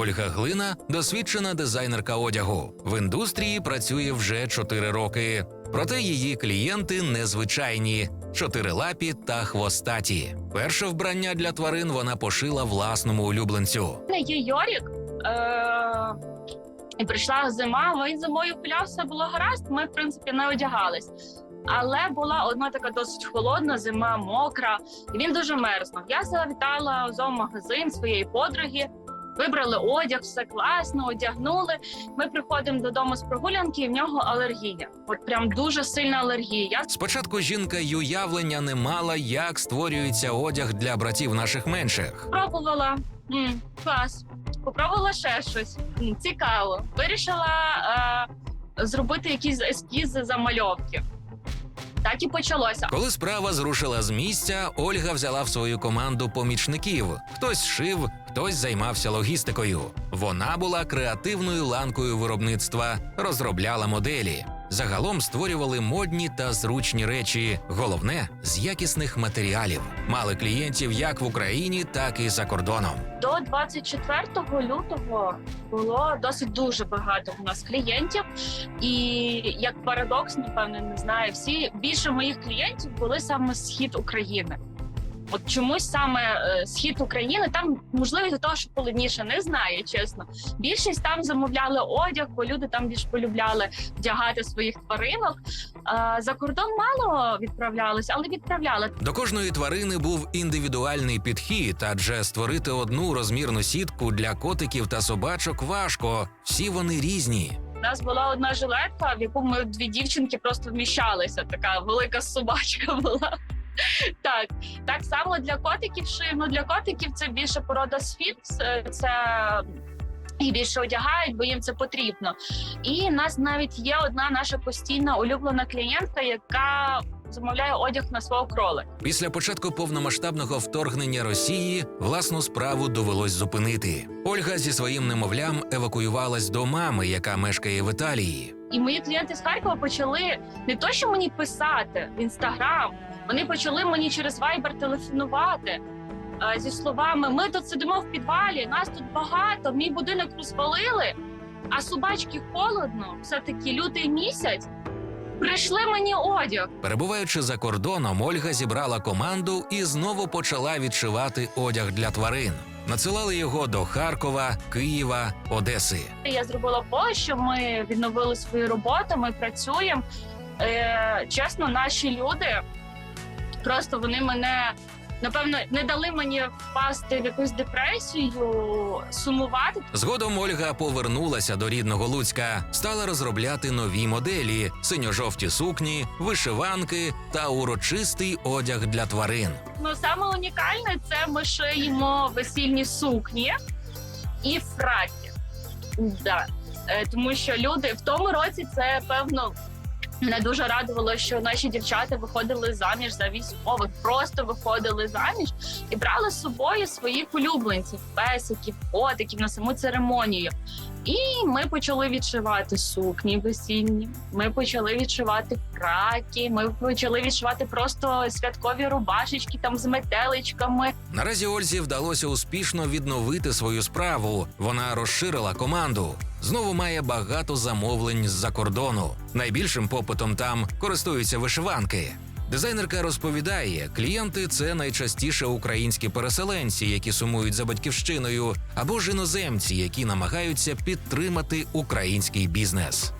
Ольга Глина досвідчена дизайнерка одягу. В індустрії працює вже 4 роки. Проте її клієнти незвичайні чотирилапі та хвостаті. Перше вбрання для тварин вона пошила власному улюбленцю. Мене є Йорік. Е- і прийшла зима, він зимою гуляв, все було гаразд. Ми, в принципі, не одягались. Але була одна така досить холодна, зима мокра, і він дуже мерзнув. Я завітала в зоомагазин своєї подруги, вибрали одяг, все класно, одягнули. Ми приходимо додому з прогулянки, і в нього алергія. От прям дуже сильна алергія. Спочатку жінка й уявлення не мала, як створюється одяг для братів наших менших. Спробувала м, клас. Попробувала ще щось. М, цікаво. Вирішила е, зробити якісь ескізи замальовки. Так і почалося. Коли справа зрушила з місця, Ольга взяла в свою команду помічників. Хтось шив, хтось займався логістикою. Вона була креативною ланкою виробництва, розробляла моделі. Загалом створювали модні та зручні речі. Головне з якісних матеріалів. Мали клієнтів як в Україні, так і за кордоном. До 24 лютого було досить дуже багато у нас клієнтів. І як парадокс, напевне, не знаю, всі більше моїх клієнтів були саме з схід України. От чомусь саме е, схід України, там можливо до того, що холодніше, не знаю, чесно. Більшість там замовляли одяг, бо люди там більш полюбляли вдягати своїх тваринок. За кордон мало відправлялись, але відправляли. До кожної тварини був індивідуальний підхід, адже створити одну розмірну сітку для котиків та собачок важко. Всі вони різні. У нас була одна жилетка, в яку ми дві дівчинки просто вміщалися. Така велика собачка була. Так, так само для котиків шив. Ну для котиків це більше порода сфінкс. е, Це їх більше одягають, бо їм це потрібно. І в нас навіть є одна наша постійна улюблена клієнтка, яка замовляє одяг на свого кролика. Після початку повномасштабного вторгнення Росії власну справу довелось зупинити. Ольга зі своїм немовлям евакуювалась до мами, яка мешкає в Італії. І мої клієнти з Харкова почали не то, що мені писати в інстаграм, вони почали мені через Viber телефонувати е, зі словами: Ми тут сидимо в підвалі, нас тут багато, мій будинок розвалили, а собачки холодно, все таки лютий місяць. Прийшли мені одяг. Перебуваючи за кордоном, Ольга зібрала команду і знову почала відшивати одяг для тварин. Надсилали його до Харкова, Києва, Одеси. Я зробила поле, що ми відновили свою роботу. Ми працюємо. Е, чесно, наші люди просто вони мене напевно не дали мені впасти в якусь депресію, сумувати. Згодом Ольга повернулася до рідного Луцька, стала розробляти нові моделі: синьо-жовті сукні, вишиванки та урочистий одяг для тварин. Ну саме унікальне це ми шиємо весільні сукні і фраки. Да. Е, тому що люди в тому році це певно. Мене дуже радувало, що наші дівчата виходили заміж за військових, просто виходили заміж і брали з собою своїх улюбленців, песиків, котиків на саму церемонію. І ми почали відшивати сукні весільні. Ми почали відшивати фраки. Ми почали відшивати просто святкові рубашечки там з метеличками. Наразі Ользі вдалося успішно відновити свою справу. Вона розширила команду. Знову має багато замовлень з-за кордону. Найбільшим попитом там користуються вишиванки. Дизайнерка розповідає, клієнти це найчастіше українські переселенці, які сумують за батьківщиною, або ж іноземці, які намагаються підтримати український бізнес.